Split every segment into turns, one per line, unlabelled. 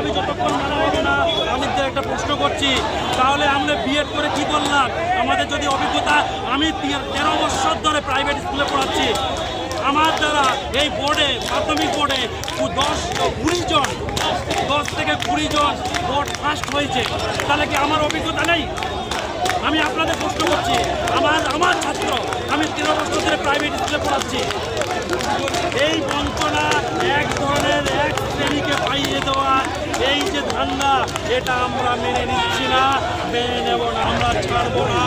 দাবি যতক্ষণ হবে না আমি তো একটা প্রশ্ন করছি, তাহলে আমরা বিএড করে কি করলাম? আমাদের যদি অভিজ্ঞতা, আমি তেরো বছর ধরে প্রাইভেট স্কুলে পড়াচ্ছি। আমার দ্বারা এই বোর্ডে প্রাথমিক বোর্ডে দশ কুড়ি জন, দশ থেকে কুড়ি জন বোর্ড ফার্স্ট হয়েছে। তাহলে কি আমার অভিজ্ঞতা নেই? আমি আপনাদের প্রশ্ন করছি, আমার আমার ছাত্র, আমি তেরো বছর ধরে প্রাইভেট স্কুলে পড়াচ্ছি এই বঞ্চনা এক ধরনের এক শ্রেণীকে পাইয়ে দেওয়া এই যে ধান্দা এটা আমরা মেনে নিচ্ছি না, মেনে নেব না, আমরা ছাড়বো না।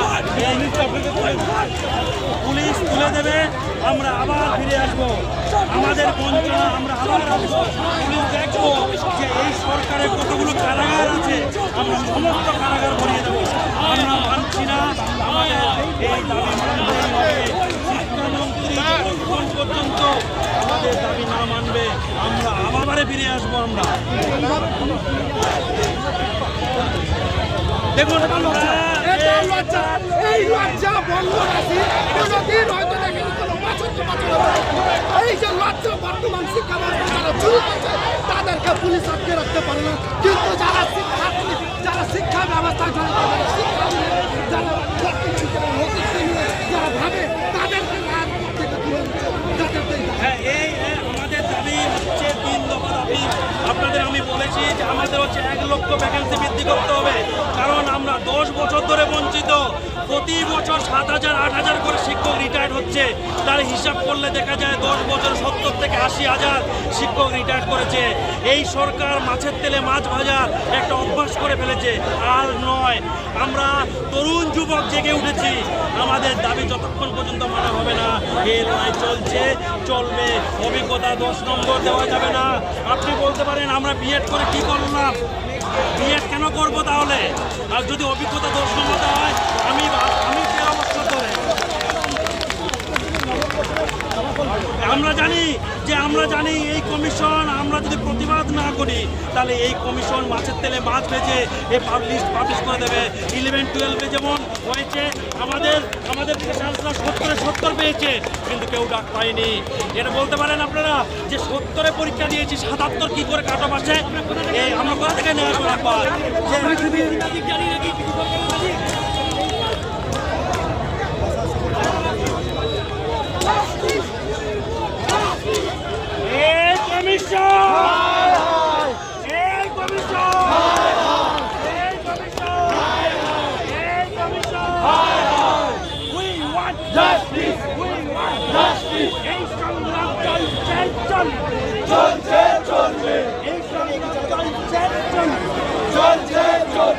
পুলিশ তুলে দেবে, আমরা আবার ফিরে আসব। আমাদের বঞ্চনা আমরা আবার আসব পুলিশ দেখব যে এই সরকারের কতগুলো কারাগার আছে, আমরা সমস্ত কারাগার ভরিয়ে দেবো। আমরা মানছি না এই দাবি পর্যন্ত আমাদের দাবি না মানবে, আমরা আবার ফিরে আসব আমরা। দেখুন।
এই লজ্জা বন্ধ রাখি কোনোদিন হয়তো দেখেনি কোনো বছর তো এই যে লজ্জা বর্তমান শিক্ষা ব্যবস্থা যারা চুরি করছে তাদেরকে পুলিশ আটকে রাখতে পারে না। কিন্তু যারা শিক্ষার্থী যারা শিক্ষা ব্যবস্থা যারা শিক্ষা ভাবে তাদেরকে থেকে
হ্যাঁ এই এই আমাদের দাবি হচ্ছে তিন দফা দাবি আপনাদের আমি বলেছি যে আমাদের হচ্ছে এক লক্ষ ভ্যাকেন্সি বৃদ্ধি করতে হবে। বছর ধরে বঞ্চিত। প্রতি বছর সাত হাজার, আট হাজার করে শিক্ষক রিটায়ার হচ্ছে। তার হিসাব করলে দেখা যায় দশ বছর সত্তর থেকে আশি হাজার শিক্ষক রিটায়ার করেছে। এই সরকার মাছের তেলে মাছ ভাজার একটা অভ্যাস করে ফেলেছে। আর নয়, আমরা তরুণ যুবক জেগে উঠেছি। আমাদের দাবি যতক্ষণ পর্যন্ত মানা হবে না, এই লড়াই চলছে, চলবে। অভিজ্ঞতা দশ নম্বর দেওয়া যাবে না। আপনি বলতে পারেন, আমরা বিএড করে কি করলাম? বিএড কেন করব তাহলে? আর যদি অভিজ্ঞতা দর্শন নম্বর হয়, আমি আমি পরামর্শ করে। আমরা জানি যে আমরা জানি এই কমিশন, আমরা যদি প্রতিবাদ না করি, তাহলে এই কমিশন মাছের তেলে মাছ ভেজে এ পাবলিশ পাবলিশ করে দেবে। ইলেভেন টুয়েলভে যেমন হয়েছে। আমাদের আমাদের ফ্রেশার্সরা সত্তরে সত্তর পেয়েছে, কিন্তু কেউ ডাক পায়নি। এটা বলতে পারেন আপনারা যে সত্তরে পরীক্ষা দিয়েছি, সাতাত্তর কি করে কাট এই আমরা কোথা থেকে কমিশন! কমিশন!